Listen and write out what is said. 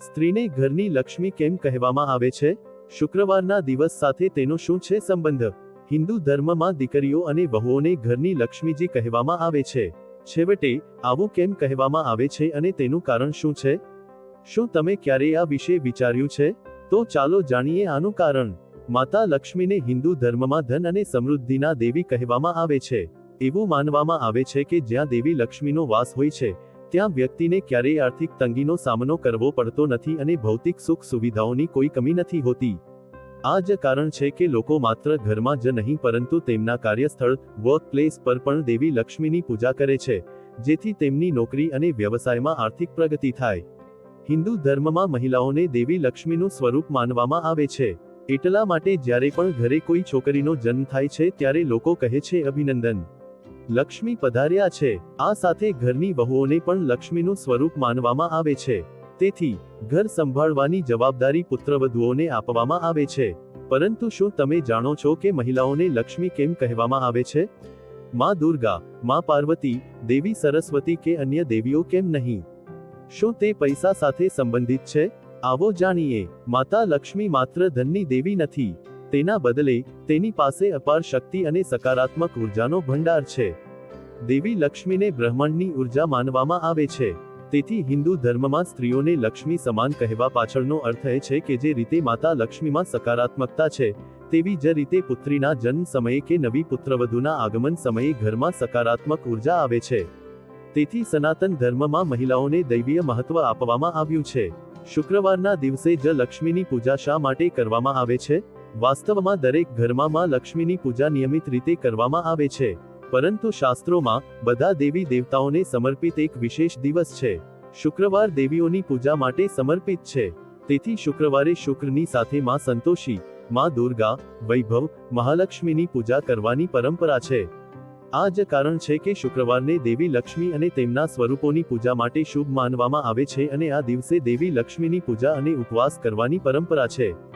સ્ત્રીને ઘરની લક્ષ્મી કેમ કહેવામાં આવે છે? શુક્રવારના દિવસ સાથે તેનો શું છે સંબંધ? હિન્દુ ધર્મમાં દીકરીઓ અને વહુઓને ઘરની લક્ષ્મીજી કહેવામાં આવે છે. છેવટે, આવું કેમ કહેવામાં આવે છે અને તેનું કારણ શું છે? શું તમે ક્યારેય આ વિશે વિચાર્યું છે? તો ચાલો જાણીએ આનું કારણ. માતા લક્ષ્મીને હિન્દુ ધર્મમાં ધન અને સમૃદ્ધિના દેવી કહેવામાં આવે છે. એવું માનવામાં આવે છે કે જ્યાં દેવી લક્ષ્મીનો વાસ હોય છે ત્યાં વ્યક્તિને ક્યારેય આર્થિક તંગીનો સામનો કરવો પડતો નથી અને ભૌતિક સુખ સુવિધાઓની કોઈ કમી નથી હોતી. આ જ કારણ છે કે લોકો માત્ર ઘરમાં જ નહીં, પરંતુ તેમના કાર્યસ્થળ વર્ક પ્લેસ પર પણ દેવી લક્ષ્મીની પૂજા કરે છે, જેથી તેમની નોકરી અને વ્યવસાયમાં આર્થિક પ્રગતિ થાય. હિન્દુ ધર્મમાં મહિલાઓને દેવી લક્ષ્મીનું સ્વરૂપ માનવામાં આવે છે. એટલા માટે જ્યારે પણ ઘરે કોઈ છોકરીનો જન્મ થાય છે, ત્યારે લોકો કહે છે અભિનંદન. લક્ષ્મી પધાર્યા છે. આ સાથે ઘરની વહુઓને પણ લક્ષ્મીનું સ્વરૂપ માનવામાં આવે છે. તેથી, ઘર સંભાળવાની જવાબદારી પુત્રવધુઓને આપવામાં આવે છે. પરંતુ શું તમે જાણો છો કે મહિલાઓને લક્ષ્મી કેમ કહેવામાં આવે છે? માં દુર્ગા, માં પાર્વતી, દેવી સરસ્વતી કે અન્ય દેવીઓ કેમ નહીં? શું તે પૈસા સાથે સંબંધિત છે? આવો જાણીએ. માતા લક્ષ્મી માત્ર ધનની દેવી નથી. તેના બદલે, તેની પાસે અપાર શક્તિ અને સકારાત્મક ઉર્જાનો ભંડાર છે. દેવી લક્ષ્મીને બ્રહ્માંડની ઊર્જા માનવામાં આવે છે. તેથી હિન્દુ ધર્મમાં સ્ત્રીઓને લક્ષ્મી સમાન કહેવા પાછળનો અર્થ એ છે કે જે રીતે માતા લક્ષ્મીમાં સકારાત્મકતા છે, તેવી જ રીતે પુત્રીના જન્મ સમયે કે નવી પુત્રવધુના આગમન સમયે ઘરમાં સકારાત્મક ઊર્જા આવે છે. તેથી સનાતન ધર્મમાં મહિલાઓને દૈવીય મહત્વ આપવામાં આવ્યું છે. શુક્રવારના દિવસે જ લક્ષ્મીની પૂજા શા માટે કરવામાં આવે છે? વાસ્તવમાં દરેક ઘરમાં માં લક્ષ્મીની પૂજા નિયમિત રીતે કરવામાં આવે છે. પરંતુ શાસ્ત્રોમાં બધા દેવી દેવતાઓને સમર્પિત એક વિશેષ દિવસ છે. શુક્રવાર દેવીઓની પૂજા માટે સમર્પિત છે. તેથી શુક્રવારે શુક્રની સાથે માં સંતોષી, માં દુર્ગા, વૈભવ, મહાલક્ષ્મીની પૂજા કરવાની પરંપરા છે. આ જ કારણ છે કે શુક્રવારને દેવી લક્ષ્મી અને તેમના સ્વરૂપોની પૂજા માટે શુભ માનવામાં આવે છે અને આ દિવસે દેવી લક્ષ્મીની પૂજા અને ઉપવાસ કરવાની પરંપરા છે.